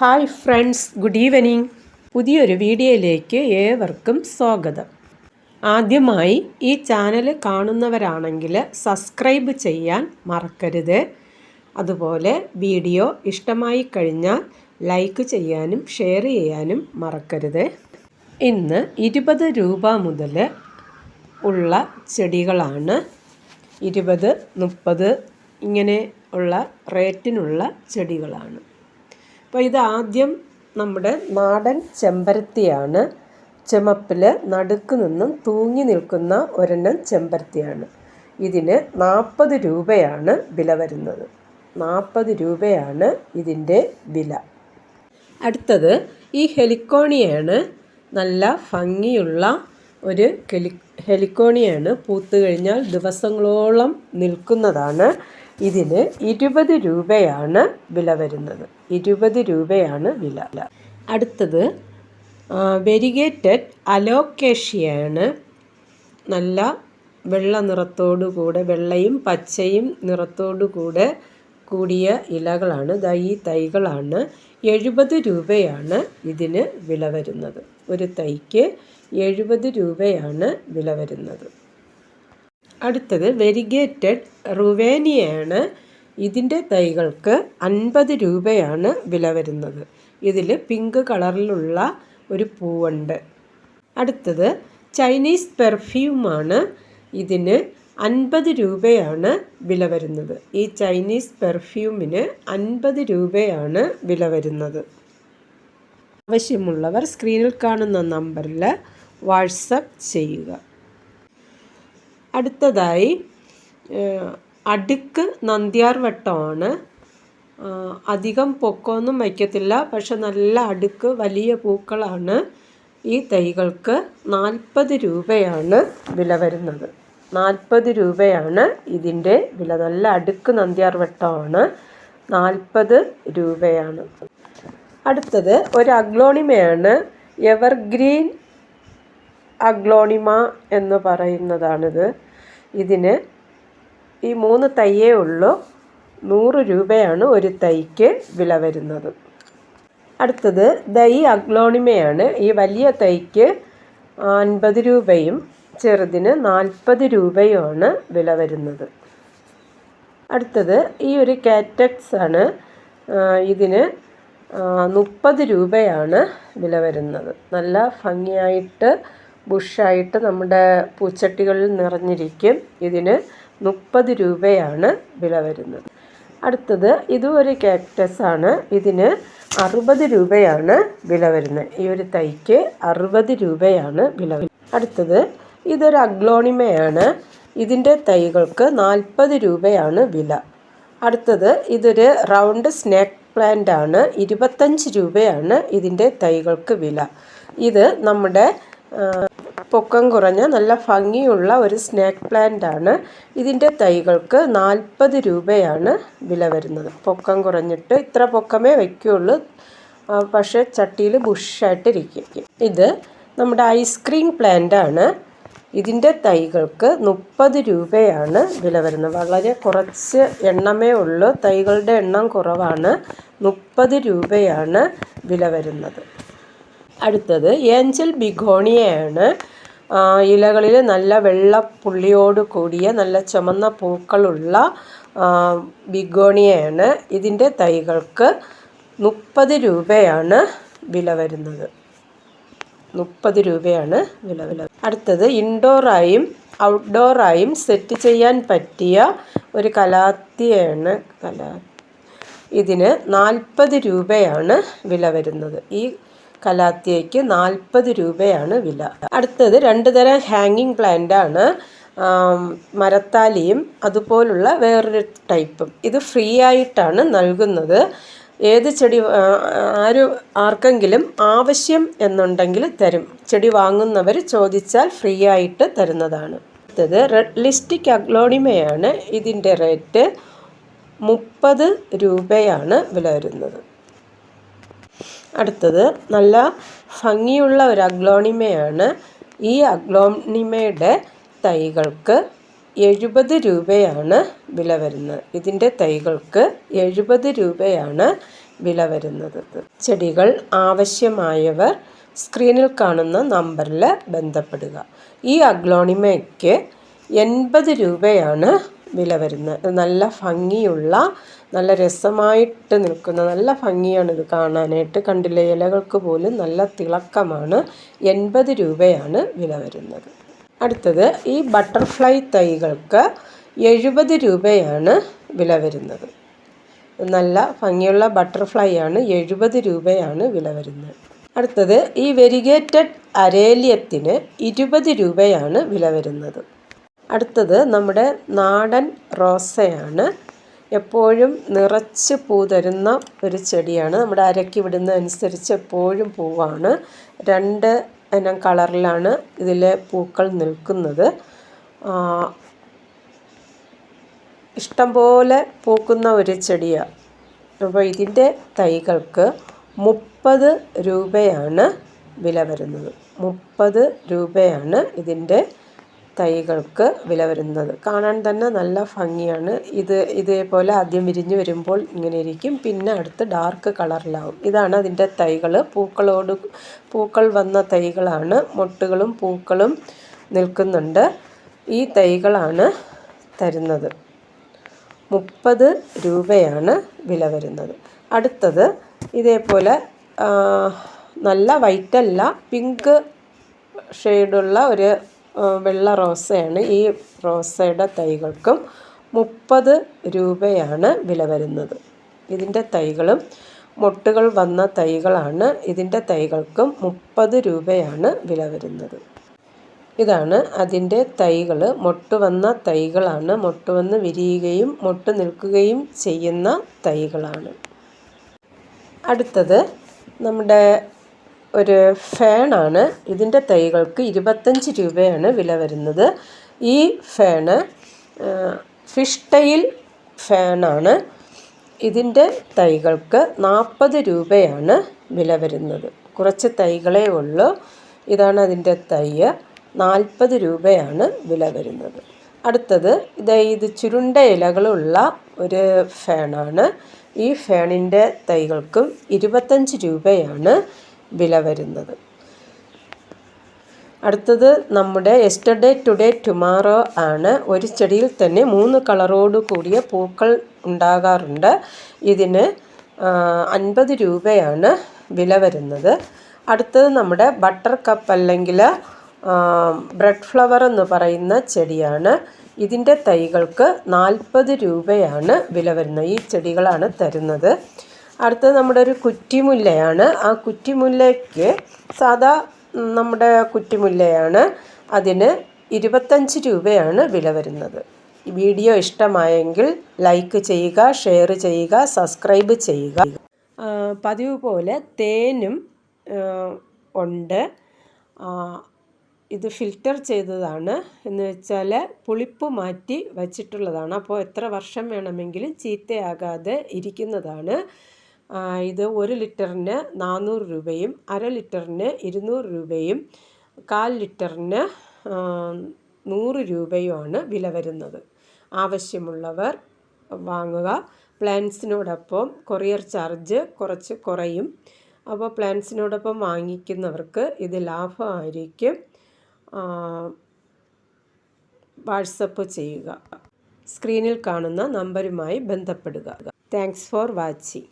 Hi friends good evening. പുതിയൊരു വീഡിയോയിലേക്ക് ഏവർക്കും സ്വാഗതം. ആദ്യമായി ഈ ചാനൽ കാണുന്നവരാണെങ്കിൽ സബ്സ്ക്രൈബ് ചെയ്യാൻ മറക്കരുത്. അതുപോലെ വീഡിയോ ഇഷ്ടമായി കഴിഞ്ഞാൽ ലൈക്ക് ചെയ്യാനും ഷെയർ ചെയ്യാനും മറക്കരുത്. ഇന്ന് ഇരുപത് രൂപ മുതൽ ഉള്ള ചെടികളാണ്. ഇരുപത് മുപ്പത് ഇങ്ങനെ ഉള്ള റേറ്റിനുള്ള ചെടികളാണ്. അപ്പോൾ ഇത് ആദ്യം നമ്മുടെ നാടൻ ചെമ്പരത്തിയാണ്. ചുമപ്പിൽ നടുക്ക് നിന്നും തൂങ്ങി നിൽക്കുന്ന ഒരെണ്ണം ചെമ്പരത്തിയാണ്. ഇതിന് നാൽപ്പത് രൂപയാണ് വില വരുന്നത്. നാൽപ്പത് രൂപയാണ് ഇതിന്റെ വില. അടുത്തത് ഈ ഹെലിക്കോണിയാണ്. നല്ല ഭംഗിയുള്ള ഒരു ഹെലി ഹെലിക്കോണിയാണ്. പൂത്ത് കഴിഞ്ഞാൽ ദിവസങ്ങളോളം നിൽക്കുന്നതാണ്. ഇതിന് ഇരുപത് രൂപയാണ് വില വരുന്നത്. ഇരുപത് രൂപയാണ് വില. അടുത്തത് വെരിഗേറ്റഡ് അലോക്കേഷ്യയാണ് നല്ല വെള്ള നിറത്തോടു കൂടെ വെള്ളയും പച്ചയും നിറത്തോടു കൂടെ കൂടിയ ഇലകളാണ്. ദാ ഈ തൈകളാണ്. എഴുപത് രൂപയാണ് ഇതിന് വില വരുന്നത്. ഒരു തൈക്ക് എഴുപത് രൂപയാണ് വില വരുന്നത്. അടുത്തത് വെരിഗേറ്റഡ് റുവേനിയാണ് ഇതിന്റെ തൈകൾക്ക് അൻപത് രൂപയാണ് വില വരുന്നത്. ഇതിൽ പിങ്ക് കളറിലുള്ള ഒരു പൂവുണ്ട്. അടുത്തത് ചൈനീസ് പെർഫ്യൂമാണ്. ഇതിന് അൻപത് രൂപയാണ് വില വരുന്നത്. ഈ ചൈനീസ് പെർഫ്യൂമിന് അൻപത് രൂപയാണ് വില വരുന്നത്. ആവശ്യമുള്ളവർ സ്ക്രീനിൽ കാണുന്ന നമ്പറിൽ വാട്സപ്പ് ചെയ്യുക. അടുത്തതായി അടുക്ക് നന്ദ്യാർ വട്ടമാണ്. അധികം പൊക്കമൊന്നും വയ്ക്കത്തില്ല പക്ഷെ നല്ല അടുക്ക് വലിയ പൂക്കളാണ്. ഈ തൈകൾക്ക് നാൽപ്പത് രൂപയാണ് വില വരുന്നത്. നാൽപ്പത് രൂപയാണ് ഇതിന്റെ വില. നല്ല അടുക്ക് നന്ദ്യാർ വട്ടമാണ്. നാൽപ്പത് രൂപയാണ്. അടുത്തത് ഒരു അഗ്ലോണിമയാണ്. എവർഗ്രീൻ അഗ്ലോണിമ എന്ന് പറയുന്നതാണിത്. ഇതിന് ഈ മൂന്ന് തയ്യേ ഉള്ളൂ. നൂറ് രൂപയാണ് ഒരു തൈക്ക് വില വരുന്നത്. അടുത്തത് ദൈ അഗ്ലോണിമയാണ്. ഈ വലിയ തൈക്ക് അൻപത് രൂപയും ചെറുതിന് നാൽപ്പത് രൂപയുമാണ് വില വരുന്നത്. അടുത്തത് ഈ ഒരു കാറ്റക്സ് ആണ്. ഇതിന് മുപ്പത് രൂപയാണ് വില വരുന്നത്. നല്ല ഭംഗിയായിട്ട് ബുഷായിട്ട് നമ്മുടെ പൂച്ചട്ടികളിൽ നിറഞ്ഞിരിക്കും. ഇതിന് മുപ്പത് രൂപയാണ് വില വരുന്നത്. അടുത്തത് ഇതും ഒരു ആണ്. ഇതിന് അറുപത് രൂപയാണ് വില വരുന്നത്. ഈ ഒരു തൈക്ക് അറുപത് രൂപയാണ് വില അടുത്തത് ഇതൊരു അഗ്ലോണിമയാണ്. ഇതിന്റെ തൈകൾക്ക് നാൽപ്പത് രൂപയാണ് വില. അടുത്തത് ഇതൊരു റൗണ്ട് സ്നാക്ക് പ്ലാന്റ് ആണ് ഇരുപത്തഞ്ച് രൂപയാണ് ഇതിന്റെ തൈകൾക്ക് വില. ഇത് നമ്മുടെ പൊക്കം കുറഞ്ഞ നല്ല ഭംഗിയുള്ള ഒരു സ്നാക്ക് പ്ലാന്റ് ആണ്. ഇതിന്റെ തൈകൾക്ക് നാൽപ്പത് രൂപയാണ് വില വരുന്നത്. പൊക്കം കുറഞ്ഞിട്ട് ഇത്ര പൊക്കമേ വയ്ക്കുകയുള്ളൂ പക്ഷേ ചട്ടിയിൽ ബുഷായിട്ടിരിക്കും ഇത് നമ്മുടെ ഐസ്ക്രീം പ്ലാന്റ് ആണ്. ഇതിന്റെ തൈകൾക്ക് മുപ്പത് രൂപയാണ് വില വരുന്നത്. വളരെ കുറച്ച് എണ്ണമേ ഉള്ളൂ. തൈകളുടെ എണ്ണം കുറവാണ്. മുപ്പത് രൂപയാണ് വില വരുന്നത്. അടുത്തത് ഏഞ്ചൽ ബിഗോണിയയാണ്. ഇലകളിൽ നല്ല വെള്ള പുള്ളിയോട് കൂടിയ നല്ല ചുമന്ന പൂക്കളുള്ള ബിഗോണിയയാണ്. ഇതിന്റെ തൈകൾക്ക് മുപ്പത് രൂപയാണ് വില വരുന്നത്. മുപ്പത് രൂപയാണ് വില വില അടുത്തത് ഇൻഡോറായും ഔട്ട്ഡോറായും സെറ്റ് ചെയ്യാൻ പറ്റിയ ഒരു കലാത്തിയാണ് കലാ ഇതിന് നാൽപ്പത് രൂപയാണ് വില വരുന്നത്. ഈ കലാത്തിയയ്ക്ക് നാൽപ്പത് രൂപയാണ് വില. അടുത്തത് രണ്ട് തരം ഹാങ്ങിങ് പ്ലാന്റ് ആണ്. മരത്താലിയും അതുപോലുള്ള വേറൊരു ടൈപ്പും ഇത് ഫ്രീ ആയിട്ടാണ് നൽകുന്നത്. ഏത് ചെടി ആര് ആർക്കെങ്കിലും ആവശ്യം എന്നുണ്ടെങ്കിൽ തരും. ചെടി വാങ്ങുന്നവർ ചോദിച്ചാൽ ഫ്രീ ആയിട്ട് തരുന്നതാണ്. അടുത്തത് റെഡ് ലിസ്റ്റിക് അഗ്ലോണിമയാണ്. ഇതിന്റെ റേറ്റ് മുപ്പത് രൂപയാണ് വില വരുന്നത്. അടുത്തത് നല്ല ഭംഗിയുള്ള ഒരു അഗ്ലോണിമയാണ്. ഈ അഗ്ലോണിമയുടെ തൈകൾക്ക് എഴുപത് രൂപയാണ് വില വരുന്നത്. ഇതിന്റെ തൈകൾക്ക് എഴുപത് രൂപയാണ് വില വരുന്നത്. ചെടികൾ ആവശ്യമായവർ സ്ക്രീനിൽ കാണുന്ന നമ്പറിൽ ബന്ധപ്പെടുക. ഈ അഗ്ലോണിമയ്ക്ക് എൺപത് രൂപയാണ് വില വരുന്നത്. നല്ല ഭംഗിയുള്ള നല്ല രസമായിട്ട് നിൽക്കുന്ന നല്ല ഭംഗിയാണ് ഇത് കാണാനായിട്ട്. കണ്ടില്ലേ ഇലകൾക്ക് പോലും നല്ല തിളക്കമാണ്. എൺപത് രൂപയാണ് വില വരുന്നത്. അടുത്തത് ഈ ബട്ടർഫ്ലൈ തൈകൾക്ക് എഴുപത് രൂപയാണ് വില വരുന്നത്. നല്ല ഭംഗിയുള്ള ബട്ടർഫ്ലൈ ആണ് എഴുപത് രൂപയാണ് വില വരുന്നത്. അടുത്തത് ഈ വെരിഗേറ്റഡ് അരേലിയത്തിന് ഇരുപത് രൂപയാണ് വില വരുന്നത്. അടുത്തത് നമ്മുടെ നാടൻ റോസയാണ്. എപ്പോഴും നിറച്ച് പൂ തരുന്ന ഒരു ചെടിയാണ്. നമ്മുടെ അരക്കി വിടുന്നതനുസരിച്ച് എപ്പോഴും പൂവാണ്. രണ്ട് ഇനം കളറിലാണ് ഇതിലെ പൂക്കൾ നിൽക്കുന്നത്. ഇഷ്ടംപോലെ പൂക്കുന്ന ഒരു ചെടിയാണ് അപ്പോൾ ഇതിന്റെ തൈകൾക്ക് മുപ്പത് രൂപയാണ് വില വരുന്നത്. മുപ്പത് രൂപയാണ് ഇതിന്റെ തൈകൾക്ക് വില വരുന്നത്. കാണാൻ തന്നെ നല്ല ഭംഗിയാണ്. ഇത് ഇതേപോലെ ആദ്യം വിരിഞ്ഞ് വരുമ്പോൾ ഇങ്ങനെ ഇരിക്കും. പിന്നെ അടുത്ത് ഡാർക്ക് കളറിലാവും ഇതാണ് അതിന്റെ തൈകൾ പൂക്കളോട് പൂക്കൾ വന്ന തൈകളാണ്. മൊട്ടുകളും പൂക്കളും നിൽക്കുന്നുണ്ട്. ഈ തൈകളാണ് തരുന്നത്. മുപ്പത് രൂപയാണ് വില വരുന്നത്. അടുത്തത് ഇതേപോലെ നല്ല വൈറ്റല്ല പിങ്ക് ഷെയ്ഡുള്ള ഒരു വെള്ള റോസയാണ്. ഈ റോസയുടെ തൈകൾക്കും മുപ്പത് രൂപയാണ് വില വരുന്നത്. ഇതിന്റെ തൈകളും മൊട്ടുകൾ വന്ന തൈകളാണ്. ഇതിന്റെ തൈകൾക്കും മുപ്പത് രൂപയാണ് വില വരുന്നത്. ഇതാണ് അതിന്റെ തൈകൾ മൊട്ട് വന്ന തൈകളാണ്. മൊട്ട് വന്ന് വിരിയുകയും മൊട്ട് നിൽക്കുകയും ചെയ്യുന്ന തൈകളാണ്. അടുത്തത് നമ്മുടെ ഒരു ഫാനാണ് ഇതിന്റെ തൈകൾക്ക് ഇരുപത്തഞ്ച് രൂപയാണ് വില വരുന്നത്. ഈ ഫാന് ഫിഷ് ടൈൽ ഫാനാണ് ഇതിന്റെ തൈകൾക്ക് നാൽപ്പത് രൂപയാണ് വില വരുന്നത്. കുറച്ച് തൈകളേ ഉള്ളൂ. ഇതാണ് അതിന്റെ തൈ നാൽപ്പത് രൂപയാണ് വില വരുന്നത്. അടുത്തത് ഇത് ഇത് ചുരുണ്ട ഇലകളുള്ള ഒരു ഫാനാണ് ഈ ഫാനിന്റെ തൈകൾക്കും ഇരുപത്തഞ്ച് രൂപയാണ് വില വരുന്നത്. അടുത്തത് നമ്മുടെ എസ്റ്റർഡേ ടുഡേ ടുമാറോ ആണ്. ഒരു ചെടിയിൽ തന്നെ മൂന്ന് കളറോട് കൂടിയ പൂക്കൾ ഉണ്ടാകാറുണ്ട്. ഇതിന് അൻപത് രൂപയാണ് വില വരുന്നത്. അടുത്തത് നമ്മുടെ ബട്ടർ കപ്പ് അല്ലെങ്കിൽ ബ്രെഡ് ഫ്ലവർ എന്ന് പറയുന്ന ചെടിയാണ്. ഇതിന്റെ തൈകൾക്ക് നാൽപ്പത് രൂപയാണ് വില വരുന്നത്. ഈ ചെടികളാണ് തരുന്നത്. അടുത്തത് നമ്മുടെ ഒരു കുറ്റിമുല്ലയാണ്. ആ കുറ്റിമുല്ലയ്ക്ക് സാധാ നമ്മുടെ കുറ്റിമുല്ലയാണ്. അതിന് ഇരുപത്തഞ്ച് രൂപയാണ് വില വരുന്നത്. വീഡിയോ ഇഷ്ടമായെങ്കിൽ ലൈക്ക് ചെയ്യുക ഷെയർ ചെയ്യുക സബ്സ്ക്രൈബ് ചെയ്യുക. പതിവ് പോലെ തേനും ഉണ്ട്. ഇത് ഫിൽറ്റർ ചെയ്തതാണ്. എന്ന് വെച്ചാൽ പുളിപ്പ് മാറ്റി വച്ചിട്ടുള്ളതാണ്. അപ്പോൾ എത്ര വർഷം വേണമെങ്കിലും ചീത്തയാകാതെ ഇരിക്കുന്നതാണ്. ഇത് ഒരു ലിറ്ററിന് നാനൂറ് രൂപയും അര ലിറ്ററിന് ഇരുന്നൂറ് രൂപയും കാൽ ലിറ്ററിന് നൂറ് രൂപയുമാണ് വില വരുന്നത്. ആവശ്യമുള്ളവർ വാങ്ങുക. പ്ലാൻസിനോടൊപ്പം കൊറിയർ ചാർജ് കുറച്ച് കുറയും. അപ്പോൾ പ്ലാൻസിനോടൊപ്പം വാങ്ങിക്കുന്നവർക്ക് ഇത് ലാഭമായിരിക്കും. വാട്സപ്പ് ചെയ്യുക. സ്ക്രീനിൽ കാണുന്ന നമ്പരുമായി ബന്ധപ്പെടുക. Thanks for watching.